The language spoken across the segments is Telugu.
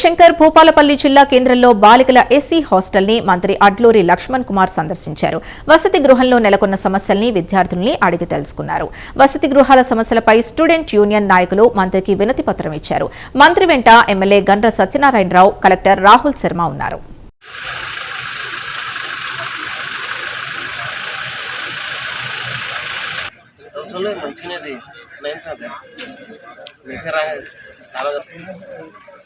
జయశంకర్ భూపాలపల్లి జిల్లా కేంద్రంలో బాలికల ఎస్సీ హాస్టల్ని మంత్రి అడ్లూరి లక్ష్మణ్ కుమార్ సందర్శించారు. వసతి గృహంలో నెలకొన్న సమస్యల్ని విద్యార్థుల్ని అడిగి తెలుసుకున్నారు. వసతి గృహాల సమస్యలపై స్టూడెంట్ యూనియన్ నాయకులు మంత్రికి వినతి పత్రం ఇచ్చారు. మంత్రి వెంట ఎమ్మెల్యే గండ్ర సత్యనారాయణరావు కలెక్టర్ రాహుల్ శర్మ ఉన్నారు. చాలా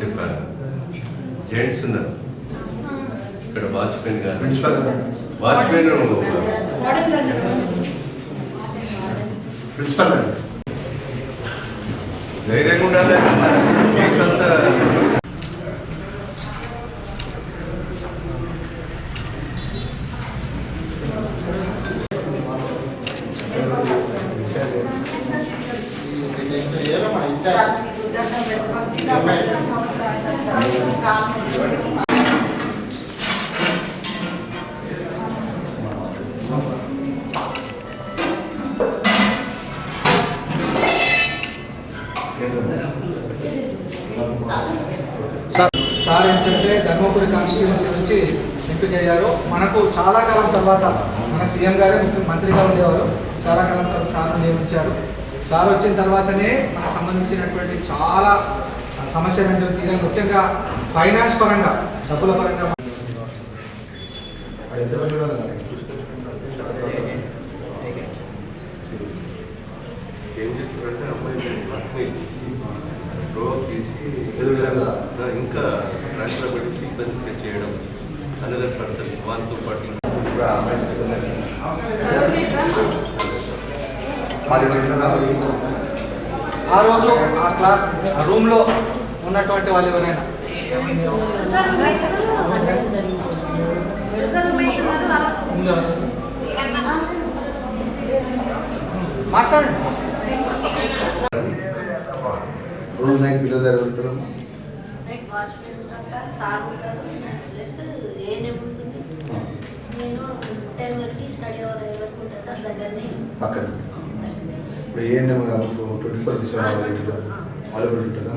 చెప్పారు? జెంట్స్ ఉన్నారు. ఇక్కడ వాచ్మెన్ గారు. ప్రిన్సిపల్ వాచ్మెన్ ప్రిన్సిపల్ ధైర్యంగా ఉండాలి కేసు అంతా. సార్ ఏంటంటే ధర్మపురి కాన్స్టిట్యూన్సీ నుంచి ఎంపిక అయ్యారు. మనకు చాలా కాలం తర్వాత మన సీఎం గారే ముఖ్యమంత్రిగా ఉండేవారు. చాలా కాలం తర్వాత సార్ నియమించారు. సార్ వచ్చిన తర్వాతనే మనకు సంబంధించినటువంటి చాలా సమస్యలు తీరాలి ముఖ్యంగా ఫైనాన్స్ పరంగా డబ్బుల పరంగా. ఏం చేస్తారంటే అమ్మాయి విధంగా ఇంకా ఇబ్బంది చేయడం అనదర్ పర్సన్ వాళ్ళతో పాటు ఆ రోజు ఆ క్లా ఆ రూమ్లో ఉన్నటువంటి వాళ్ళు ఎవరైనా? మాట్లాడండి. రోజు నైట్ పిల్లల ఉంటుంది నేను టెన్ వరకు స్టడీ అవర్ అయ్యే వరకు ఉంటాను సార్ దగ్గరనే. పక్కన. ఇప్పుడు ఏంటి ట్వంటీ ఫోర్ కూడా ఉంటుందా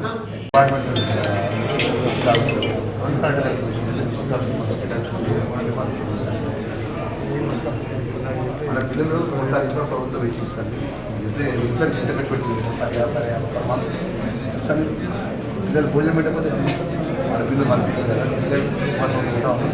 మన పిల్లలు కొనసాగించిన ప్రభుత్వం వీక్షిస్తారు అయితే ఇంట్లో ఎంత వ్యాపారం సరే పిల్లలు భోజనం పెట్టకపోతే మన పిల్లలు మన పిల్లలు కదా పిల్లలు కోసం ఉంటా ఉన్నారు.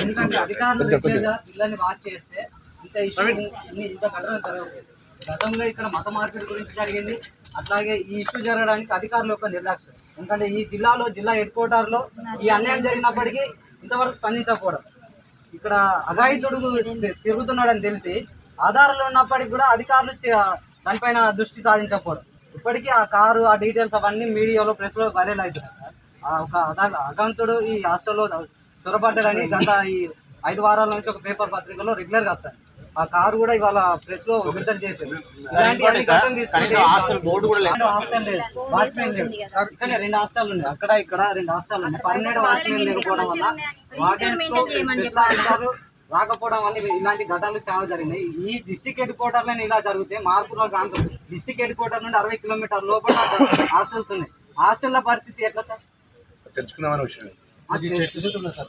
ఎందుకంటే అధికారులు వచ్చేదా పిల్లల్ని వాచ్ చేస్తే ఇంత ఇష్యూ ఇన్ని ఇంత ఘటన జరగదు. గతంలో ఇక్కడ మత మార్పిడి గురించి జరిగింది. అట్లాగే ఈ ఇష్యూ జరగడానికి అధికారుల యొక్క నిర్లక్ష్యం ఎందుకంటే ఈ జిల్లాలో జిల్లా హెడ్ క్వార్టర్లో ఈ అన్యాయం జరిగినప్పటికీ ఇంతవరకు స్పందించకపోవడం. ఇక్కడ అఘాయితుడు తిరుగుతున్నాడని తెలిసి ఆధారాలు ఉన్నప్పటికీ కూడా అధికారులు దానిపైన దృష్టి సాధించకపోవడం. ఇప్పటికీ ఆ కారు ఆ డీటెయిల్స్ అవన్నీ మీడియాలో ప్రెస్లో వైరల్ అవుతున్నాయి సార్. ఒక అగంతుడు ఈ హాస్టల్లో చొరబడ్డాడని గత ఈ ఐదు వారాల నుంచి ఒక పేపర్ పత్రికలో రెగ్యులర్గా వస్తాయి ఆ కారు కూడా ఇవాళ ప్రెస్లో విడుదల చేశారు. రెండు హాస్టల్ ఉన్నాయి. అక్కడ ఇక్కడ రెండు హాస్టల్ ఉన్నాయి. పన్నెండు వాచ్మెన్ లేకపోవడం వల్ల వార్డెన్స్ రాకపోవడం వల్ల ఇలాంటి ఘటనలు చాలా జరిగినాయి. ఈ డిస్టిక్ హెడ్ క్వార్టర్లో ఇలా జరిగితే మార్పుల ప్రాంతం. డిస్టిక్ హెడ్ క్వార్టర్ నుండి అరవై కిలోమీటర్ లోపల హాస్టల్స్ ఉన్నాయి. హాస్టల్ల పరిస్థితి ఎట్లా సార్? తెలుసుకుందామని విషయం. అది తెలుసుకుంటున్నా సార్